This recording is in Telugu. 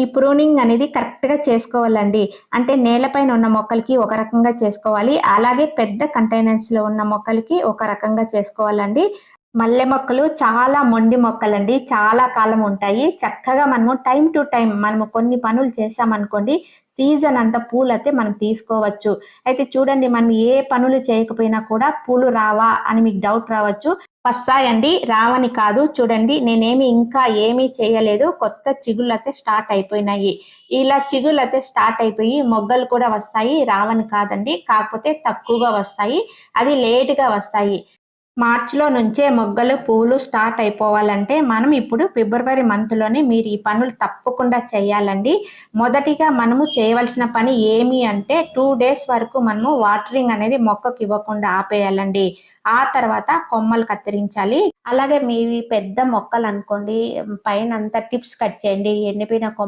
ఈ ప్రూనింగ్ అనేది కరెక్ట్గా చేసుకోవాలండి. అంటే నేలపైన ఉన్న మొక్కలకి ఒక రకంగా చేసుకోవాలి. అలాగే పెద్ద కంటైనర్స్లో ఉన్న మొక్కలకి ఒక రకంగా చేసుకోవాలండి. మల్లె మొక్కలు చాలా మొండి మొక్కలండి. చాలా కాలం ఉంటాయి. చక్కగా మనము టైం టు టైం మనము కొన్ని పనులు చేసామనుకోండి సీజన్ అంతా పూలు అయితే మనం తీసుకోవచ్చు. అయితే చూడండి మనం ఏ పనులు చేయకపోయినా కూడా పూలు రావా అని మీకు డౌట్ రావచ్చు. వస్తాయండి. రావని కాదు. చూడండి నేనేమి ఇంకా ఏమీ చేయలేదు. కొత్త చిగుళ్ళు అయితే స్టార్ట్ అయిపోయినాయి. ఇలా చిగుళ్ళు అయితే స్టార్ట్ అయిపోయి మొగ్గలు కూడా వస్తాయి. రావని కాదండి. కాకపోతే తక్కువగా వస్తాయి. అది లేటుగా వస్తాయి. మార్చిలో నుంచే మొగ్గలు పూలు స్టార్ట్ అయిపోవాలంటే మనం ఇప్పుడు ఫిబ్రవరి మంత్లోనే మీరు ఈ పనులు తప్పకుండా చేయాలండి. మొదటిగా మనము చేయవలసిన పని ఏమి అంటే టూ డేస్ వరకు మనము వాటరింగ్ అనేది మొక్కకు ఇవ్వకుండా ఆపేయాలండి. ఆ తర్వాత కొమ్మలు కత్తిరించాలి. అలాగే మీవి పెద్ద మొక్కలు అనుకోండి పైన అంతా టిప్స్ కట్ చేయండి. ఎండిపోయిన కొమ్మ